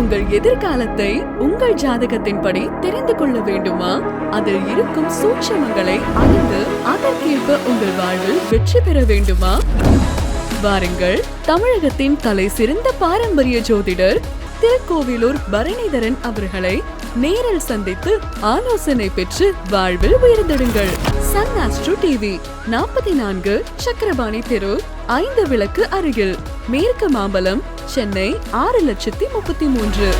உங்கள் எதிர்காலத்தை உங்கள் ஜாதகத்தின்படி தெரிந்து கொள்ள வேண்டுமா? அதில் இருக்கும் சூட்சமங்களை அறிந்து அதற்கேற்ப உங்கள் வாழ்வில் வெற்றி பெற வேண்டுமா? வாருங்கள் தமிழகத்தின் தலை சிறந்த பாரம்பரிய ஜோதிடர் திருக்கோவிலூர் பரணிதரன் அவர்களை நேரில் சந்தித்து ஆலோசனை பெற்று வாழ்வில் உயர்ந்திடுங்கள். சன் ஆஸ்ட்ரோ டிவி நாற்பத்தி நான்கு சக்கரபாணி தெரு ஐந்து விளக்கு அருகில். மேற்கு மாம்பலம் சென்னை ஆறு லட்சத்தி முப்பத்தி மூன்று.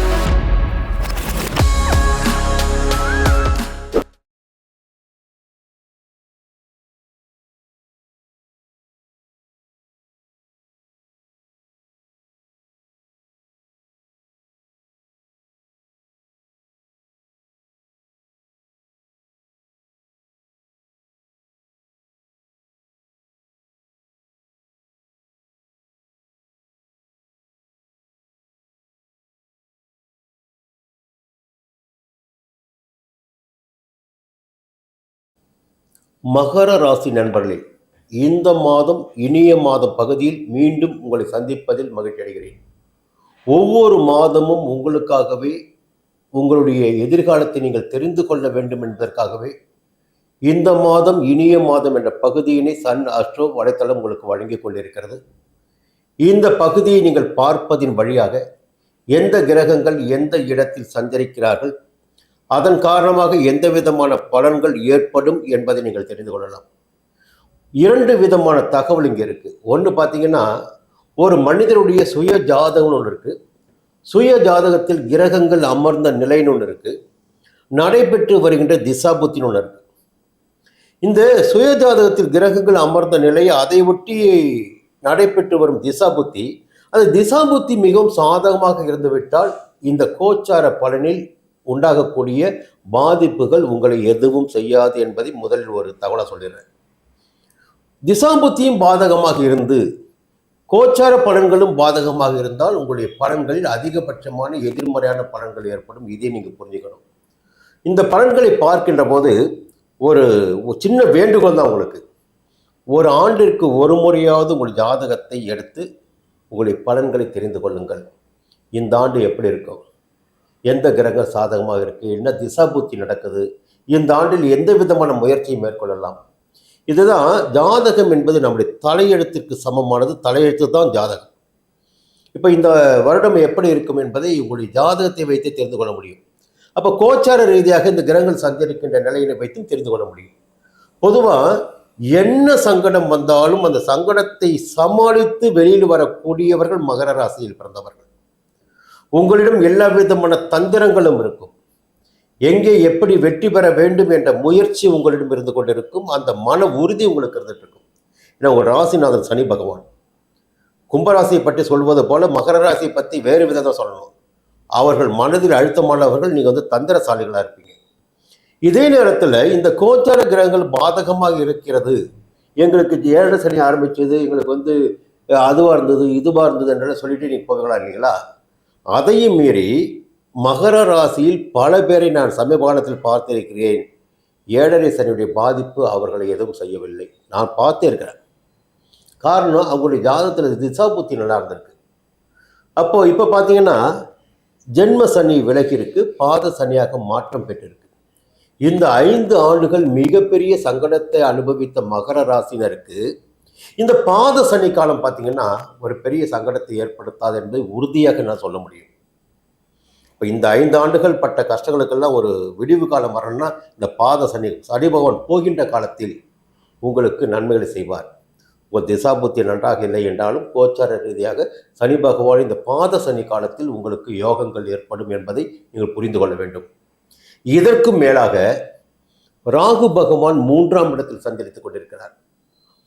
மகர ராசி நண்பர்களே இந்த மாதம் இனிய மாதம் பகுதியில் மீண்டும் உங்களை சந்திப்பதில் மகிழ்ச்சி அடைகிறேன். ஒவ்வொரு மாதமும் உங்களுக்காகவே உங்களுடைய எதிர்காலத்தை நீங்கள் தெரிந்து கொள்ள வேண்டும் என்பதற்காகவே இந்த மாதம் இனிய மாதம் என்ற பகுதியினை சன் அஸ்ட்ரோ வலைத்தளம் உங்களுக்கு வழங்கி கொண்டிருக்கிறது. இந்த பகுதியை நீங்கள் பார்ப்பதின் வழியாக எந்த கிரகங்கள் எந்த இடத்தில் சஞ்சரிக்கிறார்கள் அதன் காரணமாக எந்த விதமான பலன்கள் ஏற்படும் என்பதை நீங்கள் தெரிந்து கொள்ளலாம். இரண்டு விதமான தகவல் இங்கே இருக்குது ஒன்று பார்த்தீங்கன்னா ஒரு மனிதருடைய சுய ஜாதகம்னு ஒன்று இருக்குது சுய ஜாதகத்தில் கிரகங்கள் அமர்ந்த நிலைன்னு ஒன்று இருக்குது நடைபெற்று வருகின்ற திசாபுத்தின்னு ஒன்று இருக்குது இந்த சுய ஜாதகத்தில் கிரகங்கள் அமர்ந்த நிலை அதை ஒட்டி நடைபெற்று வரும் திசாபுத்தி அந்த திசாபுத்தி மிகவும் சாதகமாக இருந்துவிட்டால் இந்த கோச்சார பலனில் உண்டாகக்கூடிய பாதிப்புகள் உங்களை எதுவும் செய்யாது என்பதை முதலில் ஒரு தகவலை சொல்லிடுறேன். திசாம்புத்தியும் பாதகமாக இருந்து கோச்சார பலன்களும் பாதகமாக இருந்தால் உங்களுடைய பலன்களில் அதிகபட்சமான எதிர்மறையான பலன்கள் ஏற்படும். இதை நீங்கள் புரிஞ்சுக்கணும். இந்த பலன்களை பார்க்கின்ற போது ஒரு ஒரு சின்ன வேண்டுகோள் தான் உங்களுக்கு. ஒரு ஆண்டிற்கு ஒரு முறையாவது உங்கள் ஜாதகத்தை எடுத்து உங்களுடைய பலன்களை தெரிந்து கொள்ளுங்கள். இந்த ஆண்டு எப்படி இருக்கும்? எந்த கிரகம் சாதகமாக இருக்குது என்ன திசாபூர்த்தி நடக்குது? இந்த ஆண்டில் எந்த விதமான முயற்சியை மேற்கொள்ளலாம். இதுதான் ஜாதகம் என்பது நம்முடைய தலையெழுத்திற்கு சமமானது. தலையெழுத்து தான் ஜாதகம். இப்போ இந்த வருடம் எப்படி இருக்கும் என்பதை உங்களுடைய ஜாதகத்தை வைத்து தெரிந்து கொள்ள முடியும். அப்போ கோச்சார ரீதியாக இந்த கிரகங்கள் சஞ்சரிக்கின்ற நிலையினை வைத்தும் தெரிந்து கொள்ள முடியும். பொதுவாக என்ன சங்கடம் வந்தாலும் அந்த சங்கடத்தை சமாளித்து வெளியில் வரக்கூடியவர்கள் மகர ராசியில் பிறந்தவர்கள். உங்களிடம் எல்லா விதமான தந்திரங்களும் இருக்கும். எங்கே எப்படி வெற்றி பெற வேண்டும் என்ற முயற்சி உங்களிடம் இருந்து கொண்டிருக்கும் அந்த மன உறுதி உங்களுக்கு இருந்துட்டு இருக்கும். ஏன்னா உங்கள் ராசிநாதன் சனி பகவான். கும்பராசியை பற்றி சொல்வது போல மகர ராசியை பற்றி வேறு விதத்தை சொல்லணும். அவர்கள் மனதில் அழுத்தமானவர்கள் நீங்கள் வந்து தந்திரசாலிகளாக இருப்பீங்க. இதே நேரத்தில் இந்த கோச்சார கிரகங்கள் பாதகமாக இருக்கிறது. எங்களுக்கு ஏழரை சனி ஆரம்பித்தது எங்களுக்கு வந்து அதுவாக இருந்தது இதுவாக இருந்தது என்றெல்லாம் சொல்லிட்டு நீங்கள் போகலாம் இல்லைங்களா? அதையும் மீறி மகர ராசியில் பல பேரை நான் சமீபகாலத்தில் பார்த்திருக்கிறேன். ஏழரை சனியுடைய பாதிப்பு அவர்களை எதுவும் செய்யவில்லை. நான் பார்த்திருக்கிறேன். காரணம் அவங்களுடைய ஜாதகத்தில் திசா புத்தி நல்லா இருந்திருக்கு. அப்போது இப்போ பார்த்தீங்கன்னா ஜென்ம சனி விலகிருக்கு. பாத சனியாக மாற்றம் பெற்றிருக்கு. இந்த ஐந்து ஆண்டுகள் மிகப்பெரிய சங்கடத்தை அனுபவித்த மகர ராசினருக்கு இந்த பாத சனி காலம் பார்த்தீங்கன்னா ஒரு பெரிய சங்கடத்தை ஏற்படுத்தாது என்பதை உறுதியாக நான் சொல்ல முடியும். இப்போ இந்த ஐந்து ஆண்டுகள் பட்ட கஷ்டங்களுக்கெல்லாம் ஒரு விடிவு காலம் வரணும்னா இந்த பாத சனி சனி பகவான் போகின்ற காலத்தில் உங்களுக்கு நன்மைகளை செய்வார். உங்கள் திசாபுத்தி நன்றாக இல்லை என்றாலும் கோச்சார ரீதியாக சனி பகவான் இந்த பாத சனி காலத்தில் உங்களுக்கு யோகங்கள் ஏற்படும் என்பதை நீங்கள் புரிந்து கொள்ள வேண்டும். இதற்கும் மேலாக ராகு பகவான் மூன்றாம் இடத்தில் சஞ்சரித்துக் கொண்டிருக்கிறார்.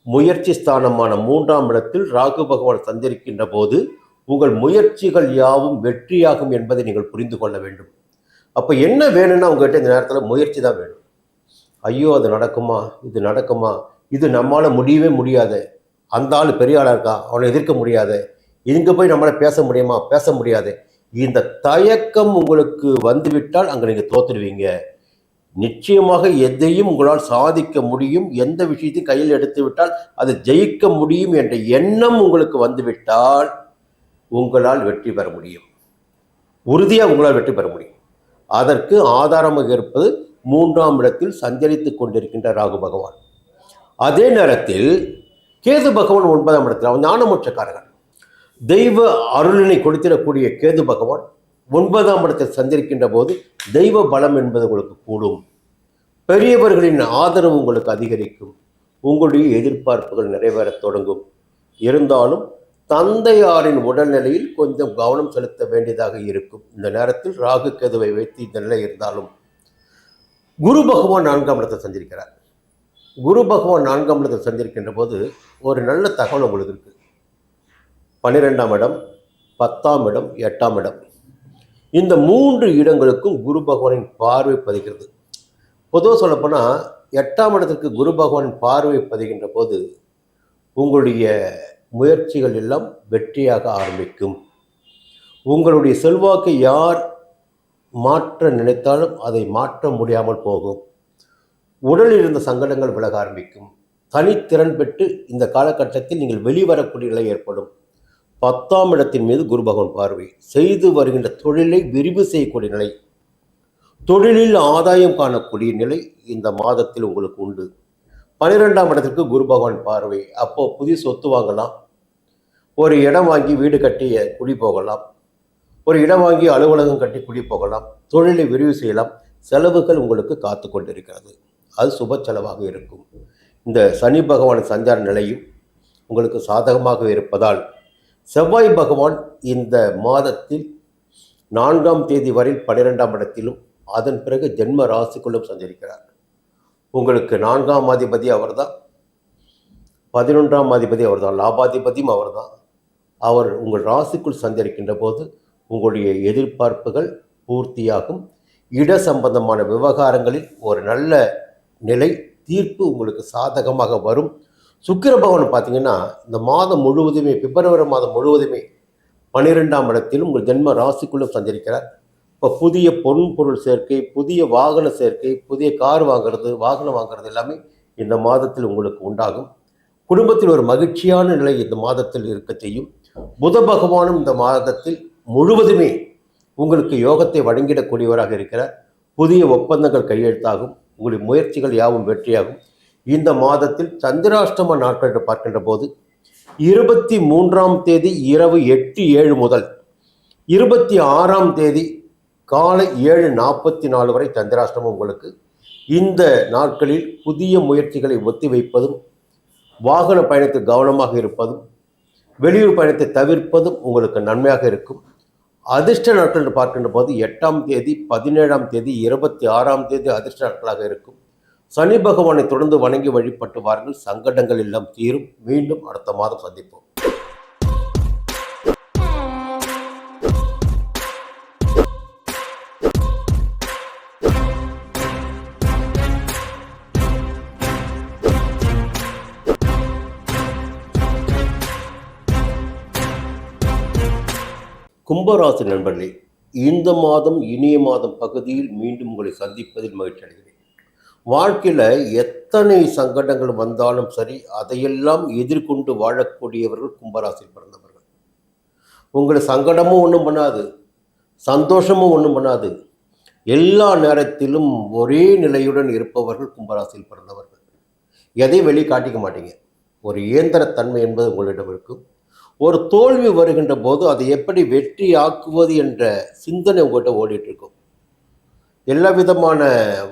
முயற்சி ஸ்தானமான மூன்றாம் இடத்தில் ராகு பகவான் சந்திருக்கின்ற போது உங்கள் முயற்சிகள் யாவும் வெற்றியாகும் என்பதை நீங்கள் புரிந்து கொள்ள வேண்டும். அப்போ என்ன வேணும்னா உங்கள்கிட்ட இந்த நேரத்தில் முயற்சி தான் வேணும். ஐயோ அது நடக்குமா? இது நடக்குமா? இது நம்மளால் முடியவே முடியாது. அந்த ஆள் பெரிய ஆளாக இருக்கா? அவனை எதிர்க்க முடியாது. இங்கே போய் நம்மளால் பேச முடியுமா? பேச முடியாது. இந்த தயக்கம் உங்களுக்கு வந்துவிட்டால் அங்கே நீங்கள் தோத்துடுவீங்க. நிச்சயமாக எதையும் உங்களால் சாதிக்க முடியும். எந்த விஷயத்தையும் கையில் எடுத்துவிட்டால் அதை ஜெயிக்க முடியும் என்ற எண்ணம் உங்களுக்கு வந்துவிட்டால் உங்களால் வெற்றி பெற முடியும். உறுதியாக உங்களால் வெற்றி பெற முடியும். அதற்கு ஆதாரமாக இருப்பது மூன்றாம் இடத்தில் சஞ்சரித்து கொண்டிருக்கின்ற ராகு பகவான். அதே நேரத்தில் கேது பகவான் ஒன்பதாம் இடத்தில் அவன் ஞானமோட்சக்காரகன். தெய்வ அருளினை கொடுத்திடக்கூடிய கேது பகவான் ஒன்பதாம் இடத்தில் சந்திருக்கின்ற போது தெய்வ பலம் என்பது உங்களுக்கு கூடும். பெரியவர்களின் ஆதரவு உங்களுக்கு அதிகரிக்கும். உங்களுடைய எதிர்பார்ப்புகள் நிறைவேறத் தொடங்கும். இருந்தாலும் தந்தையாரின் உடல்நிலையில் கொஞ்சம் கவனம் செலுத்த வேண்டியதாக இருக்கும். இந்த நேரத்தில் ராகு கேதுவை வைத்து இந்த நிலை இருந்தாலும் குரு பகவான் நான்காம் இடத்தில் சந்திருக்கிறார் குரு பகவான் நான்காம் இடத்தில் சந்திருக்கின்ற போது ஒரு நல்ல தகவல் உங்களுக்கு இருக்குது பன்னிரெண்டாம் இடம் பத்தாம் இடம் எட்டாம் இடம். இந்த மூன்று இடங்களுக்கும் குரு பகவானின் பார்வை பதிகிறது பொதுவாக சொல்லப்போனால் எட்டாம் இடத்திற்கு குரு பகவானின் பார்வை பதிகின்ற போது உங்களுடைய முயற்சிகள் எல்லாம் வெற்றியாக ஆரம்பிக்கும். உங்களுடைய செல்வாக்கை யார் மாற்ற நினைத்தாலும் அதை மாற்ற முடியாமல் போகும். உடலில் இருந்த சங்கடங்கள் விலக ஆரம்பிக்கும். தனித்திறன் பெற்று இந்த காலகட்டத்தில் நீங்கள் வெளிவரக்கூடிய நிலை ஏற்படும். பத்தாம் இடத்தின் மீது குரு பகவான் பார்வை. செய்து வருகின்ற தொழிலை விரிவு செய்யக்கூடிய நிலை. தொழிலில் ஆதாயம் காணக்கூடிய நிலை இந்த மாதத்தில் உங்களுக்கு உண்டு. பன்னிரெண்டாம் இடத்திற்கு குரு பகவான் பார்வை. அப்போ புதிய சொத்து வாங்கலாம். ஒரு இடம் வாங்கி வீடு கட்டி குடி போகலாம். ஒரு இடம் வாங்கி அலுவலகம் கட்டி குடி போகலாம். தொழிலை விரிவு செய்யலாம். செலவுகள் உங்களுக்கு காத்து கொண்டிருக்கிறது. அது சுப செலவாக இருக்கும். இந்த சனி பகவான் சஞ்சார நிலையும் உங்களுக்கு சாதகமாக இருப்பதால் செவ்வாய் பகவான் இந்த மாதத்தில் நான்காம் தேதி வரை பன்னிரெண்டாம் இடத்திலும் அதன் பிறகு ஜென்ம ராசிக்குள்ளும் சஞ்சரிக்கிறார். உங்களுக்கு நான்காம் அதிபதி அவர்தான். பதினொன்றாம் அதிபதி அவர்தான். லாபாதிபதியும் அவர்தான். அவர் உங்கள் ராசிக்குள் சஞ்சரிக்கின்ற போது உங்களுடைய எதிர்பார்ப்புகள் பூர்த்தியாகும். இட சம்பந்தமான விவகாரங்களில் ஒரு நல்ல நிலை தீர்ப்பு உங்களுக்கு சாதகமாக வரும். சுக்கிர பகவான் பார்த்தீங்கன்னா இந்த மாதம் முழுவதுமே பிப்ரவரி மாதம் முழுவதுமே பன்னிரெண்டாம் இடத்திலும் உங்கள் ஜென்ம ராசிக்குள்ளும் சஞ்சரிக்கிறார். இப்போ புதிய பொன் பொருள் சேர்க்கை புதிய வாகன சேர்க்கை புதிய கார் வாங்குறது வாகனம் வாங்குறது எல்லாமே இந்த மாதத்தில் உங்களுக்கு உண்டாகும். குடும்பத்தில் ஒரு மகிழ்ச்சியான நிலை இந்த மாதத்தில் இருக்க செய்யும். புத பகவானும் இந்த மாதத்தில் முழுவதுமே உங்களுக்கு யோகத்தை வழங்கிடக்கூடியவராக இருக்கிறார். புதிய ஒப்பந்தங்கள் கையெழுத்தாகும். உங்களுடைய முயற்சிகள் யாவும் வெற்றியாகும். இந்த மாதத்தில் சந்திராஷ்டம நாட்கள் என்று பார்க்கின்ற போது இருபத்தி மூன்றாம் தேதி இரவு எட்டு ஏழு முதல் இருபத்தி ஆறாம் தேதி காலை ஏழு நாற்பத்தி நாலு வரை சந்திராஷ்டமம் உங்களுக்கு. இந்த நாட்களில் புதிய முயற்சிகளை ஒத்தி வைப்பதும் வாகன பயணத்தில் கவனமாக இருப்பதும் வெளியூர் பயணத்தை தவிர்ப்பதும் உங்களுக்கு நன்மையாக இருக்கும். அதிர்ஷ்ட நாட்கள் என்று பார்க்கின்ற போது எட்டாம் தேதி பதினேழாம் தேதி இருபத்தி ஆறாம் தேதி அதிர்ஷ்ட நாட்களாக இருக்கும். சனி பகவானை தொடர்ந்து வணங்கி வழிபட்டு வாருங்கள் சங்கடங்கள் எல்லாம் தீரும். மீண்டும் அடுத்த மாதம் சந்திப்போம். கும்பராசி நண்பர்களே இந்த மாதம் இனிய மாதம் பகுதியில் மீண்டும் உங்களை சந்திப்பதில் மகிழ்ச்சி அடைகிறேன் வாழ்க்கையில் எத்தனை சங்கடங்கள் வந்தாலும் சரி அதையெல்லாம் எதிர்கொண்டு வாழக்கூடியவர்கள் கும்பராசியில் பிறந்தவர்கள். உங்களை சங்கடமும் ஒன்றும் பண்ணாது சந்தோஷமும் ஒன்றும் பண்ணாது. எல்லா நேரத்திலும் ஒரே நிலையுடன் இருப்பவர்கள் கும்பராசியில் பிறந்தவர்கள். எதையும் வெளியே காட்டிக்க மாட்டீங்க. ஒரு இயந்திரத்தன்மை என்பது உங்களிடம் இருக்கும். ஒரு தோல்வி வருகின்ற போது அதை எப்படி வெற்றி ஆக்குவது என்ற சிந்தனை உங்கள்கிட்ட ஓடிட்டு இருக்கும். எல்லா விதமான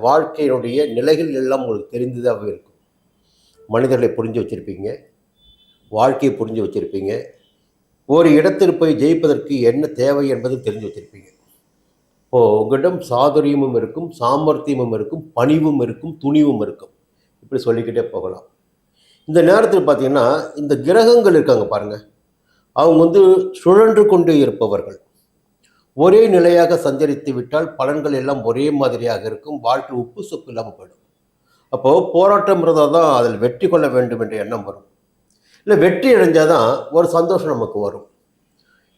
வாழ்க்கையினுடைய நிலைகள் எல்லாம் உங்களுக்கு தெரிந்ததாகவே இருக்கும். மனிதர்களை புரிஞ்சு வச்சுருப்பீங்க. வாழ்க்கையை புரிஞ்சு வச்சுருப்பீங்க. ஒரு இடத்தில் போய் ஜெயிப்பதற்கு என்ன தேவை என்பது தெரிஞ்சு வச்சுருப்பீங்க. இப்போது உங்களிடம் சாதுரியமும் இருக்கும் சாமர்த்தியமும் இருக்கும் பணிவும் இருக்கும் துணிவும் இருக்கும். இப்படி சொல்லிக்கிட்டே போகலாம். இந்த நேரத்தில் பார்த்தீங்கன்னா இந்த கிரகங்கள் இருக்காங்க பாருங்கள் அவங்க வந்து சுழன்று கொண்டே இருப்பவர்கள். ஒரே நிலையாக சஞ்சரித்து விட்டால் பலன்கள் எல்லாம் ஒரே மாதிரியாக இருக்கும். வாழ்க்கை உப்பு சொப்பு இல்லாமல் போயிடும். அப்போது போராட்டம் இருந்தால் தான் அதில் வெற்றி கொள்ள வேண்டும் என்ற எண்ணம் வரும். இல்லை வெற்றி அடைஞ்சால் தான் ஒரு சந்தோஷம் நமக்கு வரும்.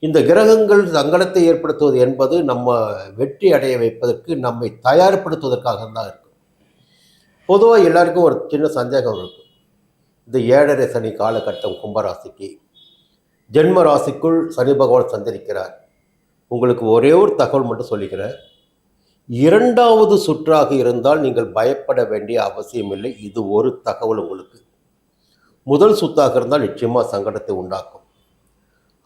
இந்த கிரகங்கள் சங்கடத்தை ஏற்படுத்துவது என்பது நம்ம வெற்றி அடைய வைப்பதற்கு நம்மை தயார்படுத்துவதற்காக தான் இருக்கும். பொதுவாக எல்லாருக்கும் ஒரு சின்ன சந்தேகம் இருக்கும். இந்த ஏழரை சனி காலகட்டம் கும்பராசிக்கு. ஜென்ம ராசிக்குள் சனி பகவான் சந்தரிக்கிறார் உங்களுக்கு ஒரே ஒரு தகவல் மட்டும் சொல்லிக்கிறேன். இரண்டாவது சுற்றாக இருந்தால் நீங்கள் பயப்பட வேண்டிய அவசியமில்லை இது ஒரு தகவல் உங்களுக்கு. முதல் சுத்தாக இருந்தால் நிச்சயமாக சங்கடத்தை உண்டாக்கும்.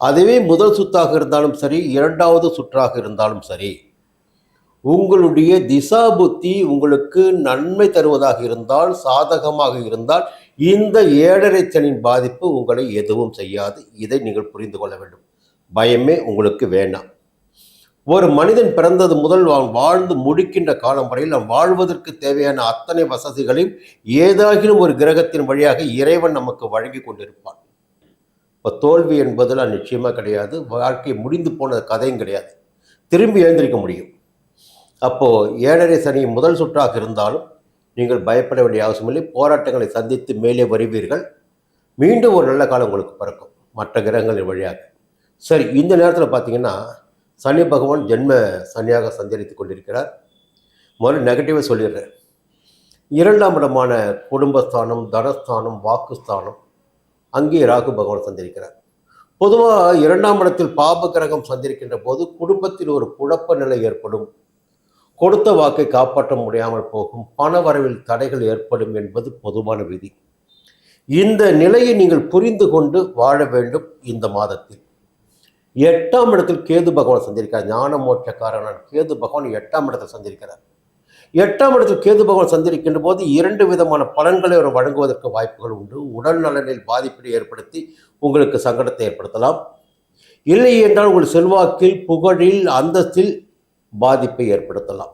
அதுவே முதல் சுத்தாக இருந்தாலும் சரி இரண்டாவது சுற்றாக இருந்தாலும் சரி உங்களுடைய திசா புத்தி உங்களுக்கு நன்மை தருவதாக இருந்தால் சாதகமாக இருந்தால் இந்த ஏழரை சனியின் பாதிப்பு உங்களை எதுவும் செய்யாது. இதை நீங்கள் புரிந்து கொள்ள வேண்டும். பயமே உங்களுக்கு வேண்டாம். ஒரு மனிதன் பிறந்தது முதல் அவன் வாழ்ந்து முடிக்கின்ற காலம் வரையில் அவன் வாழ்வதற்கு தேவையான அத்தனை வசதிகளையும் ஏதாகிலும் ஒரு கிரகத்தின் வழியாக இறைவன் நமக்கு வழங்கி கொண்டிருப்பான். இப்போ தோல்வி என்பதெல்லாம் நிச்சயமாக கிடையாது. வாழ்க்கை முடிந்து போன கதையும் கிடையாது. திரும்பி எழுந்திருக்க முடியும். அப்போது ஏழரை சனி முதல் சுற்றாக இருந்தாலும் நீங்கள் பயப்பட வேண்டிய அவசியமில்லை போராட்டங்களை சந்தித்து மேலே வருவீர்கள். மீண்டும் ஒரு நல்ல காலம் உங்களுக்கு பிறக்கும். மற்ற கிரகங்களின் வழியாக. சரி இந்த நேரத்தில் பார்த்தீங்கன்னா சனி பகவான் ஜென்ம சனியாக சஞ்சரித்து கொண்டிருக்கிறார். முதல்ல நெகட்டிவாக சொல்லிடுறேன் இரண்டாம் இடமான குடும்பஸ்தானம் தனஸ்தானம் வாக்குஸ்தானம் அங்கே ராகு பகவான் சந்திருக்கிறார் பொதுவாக இரண்டாம் இடத்தில் பாப கிரகம் சந்திருக்கின்ற போது குடும்பத்தில் ஒரு குழப்ப நிலை ஏற்படும். கொடுத்த வாக்கை காப்பாற்ற முடியாமல் போகும். பண வரவில் தடைகள் ஏற்படும் என்பது பொதுவான விதி. இந்த நிலையை நீங்கள் புரிந்து கொண்டு வாழ வேண்டும் இந்த மாதத்தில். எட்டாம் இடத்தில் கேது பகவான் சந்திருக்கிறார். ஞான மோட்சக்காரனான கேது பகவான் எட்டாம் இடத்தில் சந்திருக்கிறார். எட்டாம் இடத்தில் கேது பகவான் சந்திருக்கின்ற போது இரண்டு விதமான பலன்களை அவர் வழங்குவதற்கு வாய்ப்புகள் உண்டு. உடல் நலனில் பாதிப்பை ஏற்படுத்தி உங்களுக்கு சங்கடத்தை ஏற்படுத்தலாம். இல்லை என்றால் உங்கள் செல்வாக்கில் புகழில் அந்தஸ்தில் பாதிப்பை ஏற்படுத்தலாம்.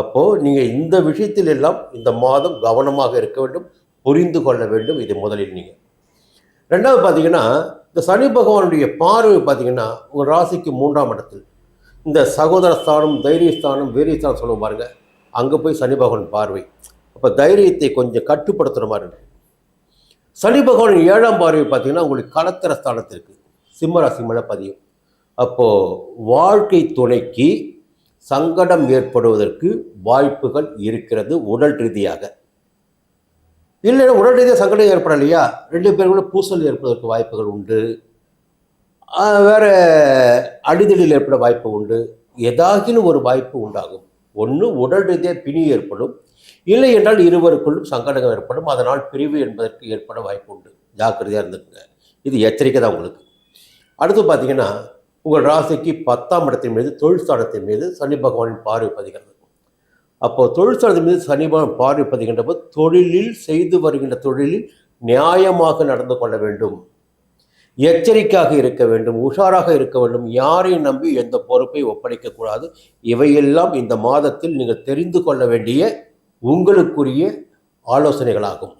அப்போது நீங்கள் இந்த விஷயத்தில் எல்லாம் இந்த மாதம் கவனமாக இருக்க வேண்டும் புரிந்து கொள்ள வேண்டும். இது முதலில் நீங்கள். ரெண்டாவது பார்த்தீங்கன்னா இந்த சனி பகவானுடைய பார்வை பார்த்தீங்கன்னா உங்கள் ராசிக்கு மூன்றாம் இடத்தில். இந்த சகோதரஸ்தானம் தைரியஸ்தானம் வீரியஸ்தானம் சொல்லுவோம் பாருங்க. அங்கே போய் சனி பகவான் பார்வை. அப்போ தைரியத்தை கொஞ்சம் கட்டுப்படுத்துகிற மாதிரி இருக்கு. சனி பகவான் ஏழாம் பார்வை பார்த்தீங்கன்னா உங்களுக்கு கலத்திர ஸ்தானத்திற்கு சிம்மராசி மழை பதியும் அப்போது வாழ்க்கை துணைக்கு சங்கடம் ஏற்படுவதற்கு வாய்ப்புகள் இருக்கிறது உடல் ரீதியாக. இல்லைன்னா உடல் ரீதியாக சங்கடம் ஏற்படலையா? ரெண்டு பேருக்குள்ள பூசல் ஏற்படுவதற்கு வாய்ப்புகள் உண்டு. வேறு வேற அடிதலில் ஏற்பட வாய்ப்பு உண்டு. ஏதாகிலும் ஒரு வாய்ப்பு உண்டாகும். ஒன்று உடல் ரீதியாக பிணி ஏற்படும். இல்லை என்றால் இருவருக்குள்ளும் சங்கடங்கள் ஏற்படும். அதனால் பிரிவு என்பதற்கு ஏற்பட வாய்ப்பு உண்டு. ஜாக்கிரதையாக இருந்துக்குங்க. இது எச்சரிக்கை தான் உங்களுக்கு. அடுத்து பார்த்தீங்கன்னா உங்கள் ராசிக்கு பத்தாம் இடத்தின் மீது தொழில் ஸ்தானத்தின் மீது சனி பகவானின் பார்வை பதிகிறது. அப்போது தொழிற்சாலை மீது சனி பகவான் பார்வை பதிகின்ற போது தொழிலில் செய்து வருகின்ற தொழிலில் நியாயமாக நடந்து கொள்ள வேண்டும். எச்சரிக்கையாக இருக்க வேண்டும் உஷாராக இருக்க வேண்டும். யாரையும் நம்பி எந்த பொறுப்பை ஒப்படைக்கக்கூடாது இவையெல்லாம் இந்த மாதத்தில் நீங்கள் தெரிந்து கொள்ள வேண்டிய உங்களுக்குரிய ஆலோசனைகளாகும்.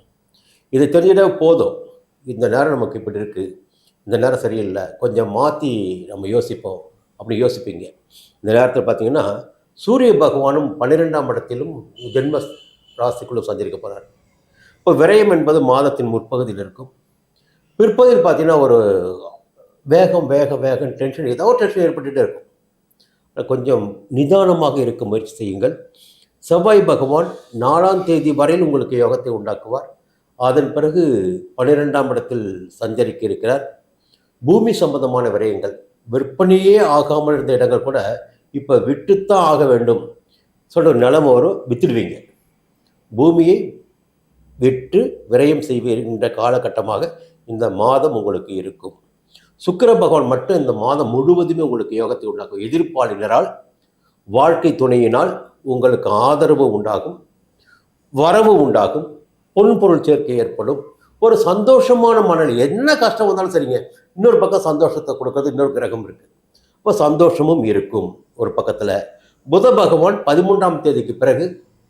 இதை தெரிஞ்சிட போதும். இந்த நேரம் நமக்கு இப்படி இருக்குது இந்த நேரம் சரியில்லை. கொஞ்சம் மாற்றி நம்ம யோசிப்போம். அப்படி யோசிப்பீங்க. இந்த நேரத்தில் பார்த்தீங்கன்னா சூரிய பகவானும் பன்னிரெண்டாம் இடத்திலும் ஜென்ம ராசிக்குள்ளும் சஞ்சரிக்க போகிறார் இப்போ விரயம் என்பது மாதத்தின் முற்பகுதியில் இருக்கும். பிற்பகுதியில் பார்த்தீங்கன்னா ஒரு வேகம் வேக வேகம் டென்ஷன் ஏதோ ஒரு டென்ஷன் ஏற்பட்டுகிட்டே இருக்கும். கொஞ்சம் நிதானமாக இருக்க முயற்சி செய்யுங்கள். செவ்வாய் பகவான் நாலாம் தேதி வரையில் உங்களுக்கு யோகத்தை உண்டாக்குவார். அதன் பிறகு பன்னிரெண்டாம் இடத்தில் சஞ்சரிக்க இருக்கிறார். பூமி சம்பந்தமான விரயங்கள் விற்பனையே ஆகாமல் இருந்த இடங்கள் கூட இப்போ விட்டுத்தான் ஆக வேண்டும். சொல்கிற நிலம வரும் வித்துடுவீங்க. பூமியை விட்டு விரயம் செய்வீர்கின்ற காலகட்டமாக இந்த மாதம் உங்களுக்கு இருக்கும். சுக்கர பகவான் மட்டும் இந்த மாதம் முழுவதுமே உங்களுக்கு யோகத்தை உண்டாக்கும். எதிர்ப்பாளினரால் வாழ்க்கை துணையினால் உங்களுக்கு ஆதரவு உண்டாகும் வரவு உண்டாகும் பொன்பொருள் சேர்க்கை ஏற்படும். ஒரு சந்தோஷமான மனநிலை. என்ன கஷ்டம் வந்தாலும் சரிங்க. இன்னொரு பக்கம் சந்தோஷத்தை கொடுக்கறது இன்னொரு கிரகம் இருக்குது இப்போ சந்தோஷமும் இருக்கும். ஒரு பக்கத்தில் புத பகவான் பதிமூன்றாம் தேதிக்கு பிறகு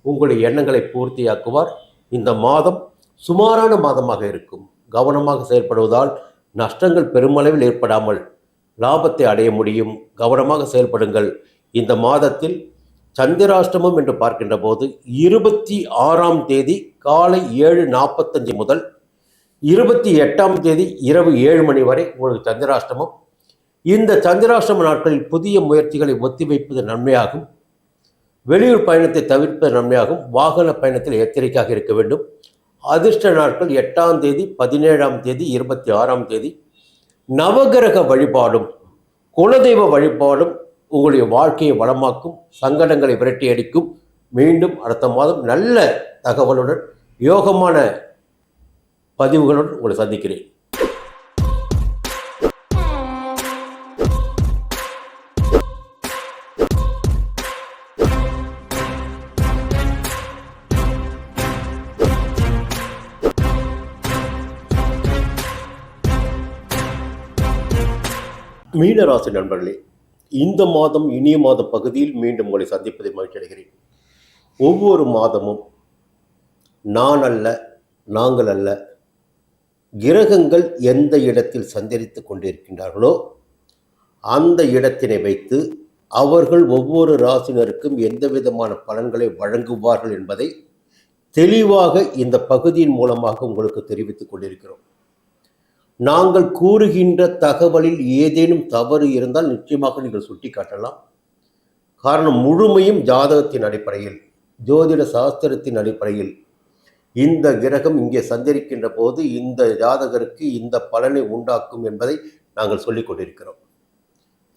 உங்களுடைய எண்ணங்களை பூர்த்தியாக்குவார். இந்த மாதம் சுமாரான மாதமாக இருக்கும். கவனமாக செயல்படுவதால் நஷ்டங்கள் பெருமளவில் ஏற்படாமல் லாபத்தை அடைய முடியும். கவனமாக செயல்படுங்கள். இந்த மாதத்தில் சந்திராஷ்டமம் என்று பார்க்கின்ற போது இருபத்தி ஆறாம் தேதி காலை ஏழு நாற்பத்தஞ்சு முதல் இருபத்தி எட்டாம் தேதி இரவு ஏழு மணி வரை உங்களுக்கு சந்திராஷ்டமம் இந்த சந்திராஷ்டம நாட்களில் புதிய முயற்சிகளை ஒத்திவைப்பது நன்மையாகும். வெளியூர் பயணத்தை தவிர்ப்பது நன்மையாகும். வாகன பயணத்தில் எச்சரிக்கையாக இருக்க வேண்டும். அதிர்ஷ்ட நாட்கள் எட்டாம் தேதி பதினேழாம் தேதி இருபத்தி ஆறாம் தேதி. நவகிரக வழிபாடும் குலதெய்வ வழிபாடும் உங்களுடைய வாழ்க்கையை வளமாக்கும் சங்கடங்களை விரட்டி அடிக்கும். மீண்டும் அடுத்த மாதம் நல்ல தகவலுடன் யோகமான பதிவுகளுடன் உங்களை சந்திக்கிறேன். மீனராசி நண்பர்களே இந்த மாதம் இனிய மாத பகுதியில் மீண்டும் உங்களை சந்திப்பதை மகிழ்ச்சி அடைகிறேன். ஒவ்வொரு மாதமும் நான் அல்ல நாங்கள் அல்ல கிரகங்கள் எந்த இடத்தில் சஞ்சரித்து கொண்டிருக்கின்றார்களோ அந்த இடத்தினை வைத்து அவர்கள் ஒவ்வொரு ராசினருக்கும் எந்த விதமான பலன்களை வழங்குவார்கள் என்பதை தெளிவாக இந்த பகுதியின் மூலமாக உங்களுக்கு தெரிவித்துக் கொண்டிருக்கிறோம். நாங்கள் கூறுகின்ற தகவலில் ஏதேனும் தவறு இருந்தால் நிச்சயமாக நீங்கள் சுட்டிக்காட்டலாம். காரணம் முழுமையும் ஜாதகத்தின் அடிப்படையில் ஜோதிட சாஸ்திரத்தின் அடிப்படையில் இந்த கிரகம் இங்கே சஞ்சரிக்கின்ற போது இந்த ஜாதகருக்கு இந்த பலனை உண்டாக்கும் என்பதை நாங்கள் சொல்லிக் கொண்டிருக்கிறோம்.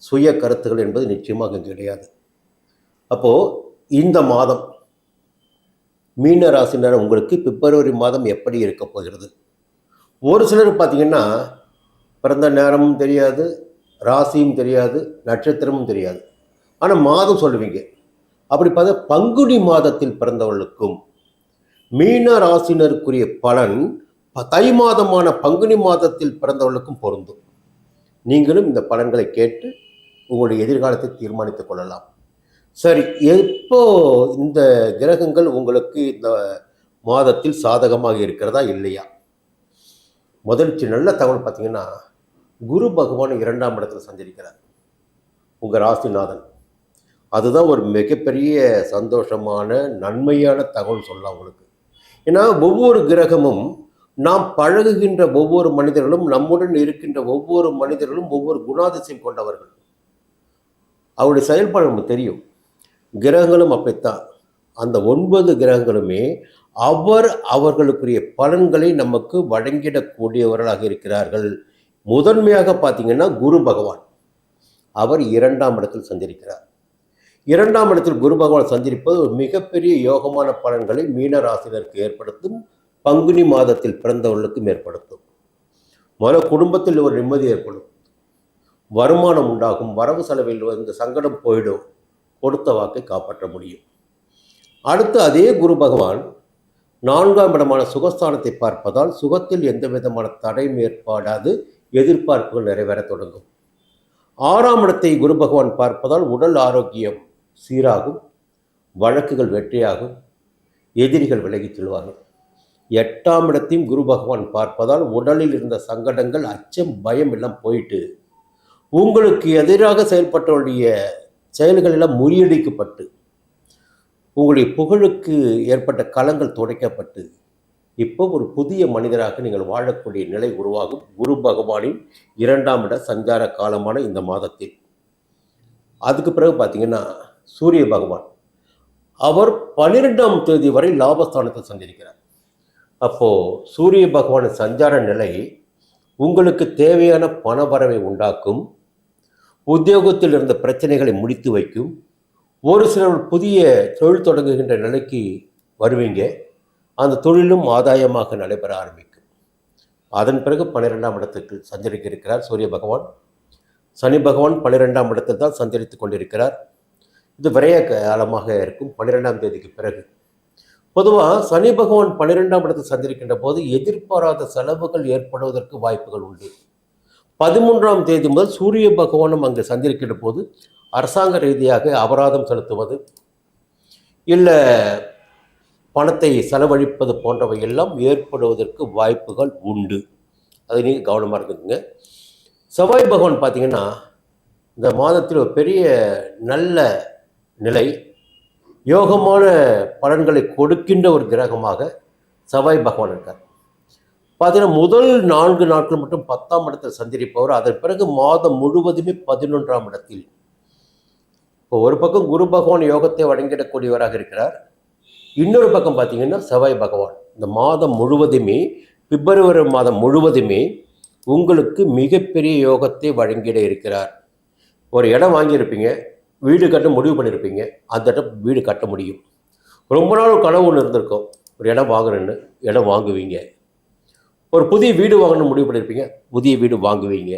சுய கருத்துகள் என்பது நிச்சயமாக கிடையாது. அப்போது இந்த மாதம் மீன ராசினர் உங்களுக்கு பிப்ரவரி மாதம் எப்படி இருக்க போகிறது? ஒரு சிலர் பார்த்தீங்கன்னா பிறந்த நேரமும் தெரியாது ராசியும் தெரியாது நட்சத்திரமும் தெரியாது. ஆனால் மாதம் சொல்லுவீங்க. அப்படி பார்த்தா பங்குனி மாதத்தில் பிறந்தவர்களுக்கும் மீன ராசினருக்குரிய பலன் தை மாதமான பங்குனி மாதத்தில் பிறந்தவர்களுக்கும் பொருந்தும். நீங்களும் இந்த பலன்களை கேட்டு உங்களுடைய எதிர்காலத்தை தீர்மானித்துக் கொள்ளலாம். சரி எப்போ இந்த கிரகங்கள் உங்களுக்கு இந்த மாதத்தில் சாதகமாக இருக்கிறதா இல்லையா? முதல் நல்ல தகவல் பார்த்தீங்கன்னா குரு பகவான் இரண்டாம் இடத்துல சஞ்சரிக்கிறார். உங்கள் ராசிநாதன் அதுதான் ஒரு மிகப்பெரிய சந்தோஷமான நன்மையான தகவல் சொல்லலாம் உங்களுக்கு. ஏன்னா ஒவ்வொரு கிரகமும் நாம் பழகுகின்ற ஒவ்வொரு மனிதர்களும் நம்முடன் இருக்கின்ற ஒவ்வொரு மனிதர்களும் ஒவ்வொரு குணாதிசயம் கொண்டவர்கள். அவருடைய செயல்பாடு நமக்கு தெரியும். கிரகங்களும் அப்படித்தான். அந்த ஒன்பது கிரகங்களுமே அவர் அவர்களுக்குரிய பலன்களை நமக்கு வழங்கிடக்கூடியவர்களாக இருக்கிறார்கள். முதன்மையாக பார்த்தீங்கன்னா குரு பகவான். அவர் இரண்டாம் இடத்தில் சந்திருக்கிறார் இரண்டாம் இடத்தில் குரு பகவான் சந்திருப்பது ஒரு மிகப்பெரிய யோகமான பலன்களை மீனராசினருக்கு ஏற்படுத்தும் பங்குனி மாதத்தில் பிறந்தவர்களுக்கும் ஏற்படுத்தும். மன குடும்பத்தில் ஒரு நிம்மதி ஏற்படும். வருமானம் உண்டாகும். வரவு செலவில் இந்த சங்கடம் போயிடும். கொடுத்த வாக்கை காப்பாற்ற முடியும். அடுத்து அதே குரு பகவான் நான்காம் இடமான சுகஸ்தானத்தை பார்ப்பதால் சுகத்தில் எந்த விதமான தடையும் ஏற்படாது. எதிர்பார்ப்புகள் நிறைவேறத் தொடங்கும். ஆறாம் இடத்தை குரு பகவான் பார்ப்பதால் உடல் ஆரோக்கியம் சீராகும். வழக்குகள் வெற்றியாகும். எதிரிகள் விலகிச் செல்வார்கள். எட்டாம் இடத்தையும் குரு பகவான் பார்ப்பதால் உடலில் இருந்த சங்கடங்கள் அச்சம் பயம் எல்லாம் போயிட்டு உங்களுக்கு எதிராக செயல்பட்டவருடைய செயல்கள் எல்லாம் முறியடிக்கப்பட்டு உங்களுடைய புகழுக்கு ஏற்பட்ட களங்கள் துடைக்கப்பட்டு இப்போ ஒரு புதிய மனிதராக நீங்கள் வாழக்கூடிய நிலை உருவாகும். குரு பகவானின் இரண்டாம் இட சஞ்சார காலமான இந்த மாதத்தில். அதுக்கு பிறகு பார்த்தீங்கன்னா சூரிய பகவான். அவர் பன்னிரெண்டாம் தேதி வரை லாபஸ்தானத்தை சந்திருக்கிறார் அப்போது சூரிய பகவானின் சஞ்சார நிலை உங்களுக்கு தேவையான பணவரவை உண்டாக்கும். உத்தியோகத்தில் இருந்த பிரச்சனைகளை முடித்து வைக்கும். ஒரு சிலர் புதிய தொழில் தொடங்குகின்ற நிலைக்கு வருவீங்க. அந்த தொழிலும் ஆதாயமாக நடைபெற ஆரம்பிக்கும். அதன் பிறகு பன்னிரெண்டாம் இடத்துக்கு சஞ்சரிக்க இருக்கிறார் சூரிய பகவான். சனி பகவான் பன்னிரெண்டாம் இடத்தில் தான் சஞ்சரித்து கொண்டிருக்கிறார். இது விரைய காலமாக இருக்கும். பன்னிரெண்டாம் தேதிக்கு பிறகு. பொதுவாக சனி பகவான் பன்னிரெண்டாம் இடத்தில் சந்திருக்கின்ற போது எதிர்பாராத செலவுகள் ஏற்படுவதற்கு வாய்ப்புகள் உண்டு. பதிமூன்றாம் தேதி முதல் சூரிய பகவானும் அங்கு சந்திருக்கின்ற போது அரசாங்க ரீதியாக அபராதம் செலுத்துவது இல்லை பணத்தை செலவழிப்பது போன்றவை எல்லாம் ஏற்படுவதற்கு வாய்ப்புகள் உண்டு. அதை நீங்கள் கவனமாக இருந்துக்குங்க. செவ்வாய் பகவான் பார்த்தீங்கன்னா இந்த மாதத்தில் ஒரு பெரிய நல்ல நிலை யோகமான பலன்களை கொடுக்கின்ற ஒரு கிரகமாக செவ்வாய் பகவான் இருக்கார். பார்த்தீங்கன்னா முதல் நான்கு நாட்கள் மட்டும் பத்தாம் இடத்தில் சந்திரிப்பவர். அதன் பிறகு மாதம் முழுவதுமே பதினொன்றாம் இடத்தில் இப்போ ஒரு பக்கம் குரு பகவான் யோகத்தை வழங்கிடக்கூடியவராக இருக்கிறார். இன்னொரு பக்கம் பார்த்தீங்கன்னா செவ்வாய் பகவான். இந்த மாதம் முழுவதுமே பிப்ரவரி மாதம் முழுவதுமே உங்களுக்கு மிகப்பெரிய யோகத்தை வழங்கிட இருக்கிறார். ஒரு இடம் வாங்கியிருப்பீங்க வீடு கட்ட முடிவு பண்ணியிருப்பீங்க அந்த இடம் வீடு கட்ட முடியும். ரொம்ப நாள் ஒரு கனவு ஒன்று இருந்திருக்கும். ஒரு இடம் வாங்குறேன்னு இடம் வாங்குவீங்க. ஒரு புதிய வீடு வாங்கணும்னு முடிவு பண்ணியிருப்பீங்க புதிய வீடு வாங்குவீங்க.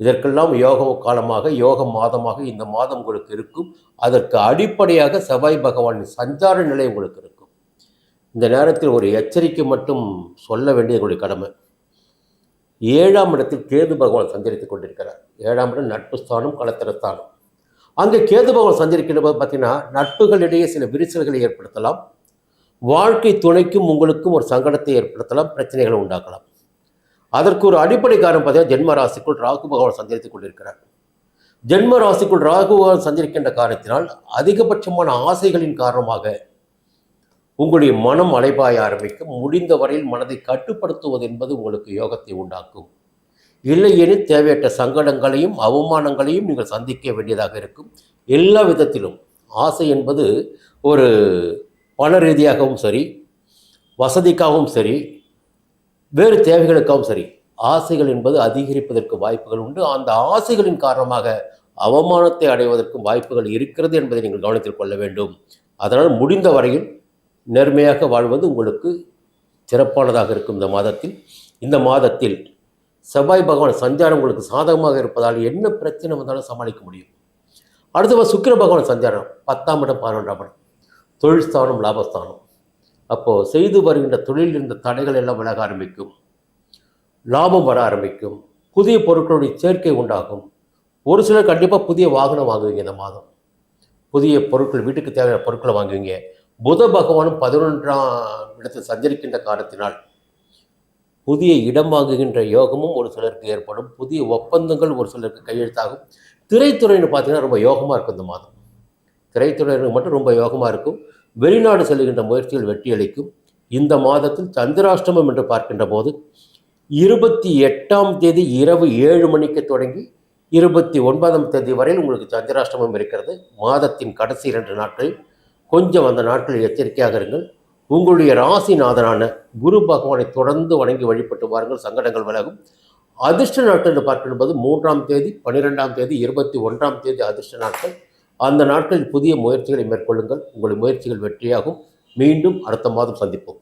இதற்கெல்லாம் யோக காலமாக யோக மாதமாக இந்த மாதம் உங்களுக்கு இருக்கும். அதற்கு அடிப்படையாக செவ்வாய் பகவானின் சஞ்சார நிலை உங்களுக்கு இருக்கும். இந்த நேரத்தில் ஒரு எச்சரிக்கை மட்டும் சொல்ல வேண்டிய உங்களுடைய கடமை. ஏழாம் இடத்தில் கேது பகவான் சஞ்சரித்துக் கொண்டிருக்கிறார். ஏழாம் இடம் நட்பு ஸ்தானம் கலத்திரஸ்தானம் அங்கே கேது பகவான் சஞ்சரிக்கிற போது பார்த்தீங்கன்னா நட்புகளிடையே சில விரிசல்களை ஏற்படுத்தலாம். வாழ்க்கை துணைக்கும் உங்களுக்கும் ஒரு சங்கடத்தை ஏற்படுத்தலாம் பிரச்சனைகளை உண்டாக்கலாம். அதற்கு ஒரு அடிப்படை காரணம் பார்த்தீங்கன்னா ஜென்ம ராசிக்குள் ராகு பகவான் சஞ்சரித்துக் கொண்டிருக்கிறார். ஜென்ம ராசிக்குள் ராகு பகவான் சஞ்சரிக்கின்ற காரணத்தினால் அதிகபட்சமான ஆசைகளின் காரணமாக உங்களுடைய மனம் அலைபாய ஆரம்பிக்கும். முடிந்த வரையில் மனதை கட்டுப்படுத்துவது என்பது உங்களுக்கு யோகத்தை உண்டாக்கும். இல்லையெனில் தேவையற்ற சங்கடங்களையும் அவமானங்களையும் நீங்கள் சந்திக்க வேண்டியதாக இருக்கும். எல்லா விதத்திலும் ஆசை என்பது ஒரு பண ரீதியாகவும் சரி வசதிக்காகவும் சரி வேறு தேவைகளுக்காகவும் சரி ஆசைகள் என்பது அதிகரிப்பதற்கு வாய்ப்புகள் உண்டு. அந்த ஆசைகளின் காரணமாக அவமானத்தை அடைவதற்கும் வாய்ப்புகள் இருக்கிறது என்பதை நீங்கள் கவனத்தில் கொள்ள வேண்டும். அதனால் முடிந்த வரையில் நேர்மையாக வாழ்வது உங்களுக்கு சிறப்பானதாக இருக்கும் இந்த மாதத்தில். இந்த மாதத்தில் செவ்வாய் பகவான் சஞ்சாரம் உங்களுக்கு சாதகமாக இருப்பதால் என்ன பிரச்சனை வந்தாலும் சமாளிக்க முடியும். அடுத்தவா சுக்கிர பகவான் சஞ்சாரம் பத்தாம் இடம் பதினொன்றாம் இடம். தொழில் ஸ்தானம் லாபஸ்தானம். அப்போது செய்து வருகின்ற தொழிலில் இருந்த தடைகள் எல்லாம் விலக ஆரம்பிக்கும். லாபம் வர ஆரம்பிக்கும். புதிய பொருட்களுடைய சேர்க்கை உண்டாகும். ஒரு சிலர் கண்டிப்பாக புதிய வாகனம் வாங்குவீங்க இந்த மாதம். புதிய பொருட்கள் வீட்டுக்கு தேவையான பொருட்களை வாங்குவீங்க. புத பகவானும் பதினொன்றாம் இடத்தில் சஞ்சரிக்கின்ற காரணத்தினால் புதிய இடம் வாங்குகின்ற யோகமும் ஒரு சிலருக்கு ஏற்படும். புதிய ஒப்பந்தங்கள் ஒரு சிலருக்கு கையெழுத்தாகும். திரைத்துறைன்னு பார்த்தீங்கன்னா ரொம்ப யோகமாக இருக்கும் இந்த மாதம். திரைத்துறையினருக்கு மட்டும் ரொம்ப யோகமாக இருக்கும். வெளிநாடு செல்கின்ற முயற்சிகள் வெற்றியளிக்கும் இந்த மாதத்தில் சந்திராஷ்டமம் என்று பார்க்கின்ற போது இருபத்தி எட்டாம் தேதி இரவு ஏழு மணிக்கு தொடங்கி இருபத்தி ஒன்பதாம் தேதி வரையில் உங்களுக்கு சந்திராஷ்டமம் இருக்கிறது. மாதத்தின் கடைசி இரண்டு நாட்கள். கொஞ்சம் அந்த நாட்களில் எச்சரிக்கையாக இருங்கள். உங்களுடைய ராசிநாதனான குரு பகவானை தொடர்ந்து வணங்கி வழிபட்டு வாருங்கள். சங்கடங்கள் விலகும். அதிர்ஷ்ட நாட்கள் என்று பார்க்கும்போது மூன்றாம் தேதி பன்னிரெண்டாம் தேதி இருபத்தி ஒன்றாம் தேதி அதிர்ஷ்ட நாட்கள். அந்த நாட்களில் புதிய முயற்சிகளை மேற்கொள்ளுங்கள். உங்கள் முயற்சிகள் வெற்றியாகும். மீண்டும் அடுத்த மாதம் சந்திப்போம்.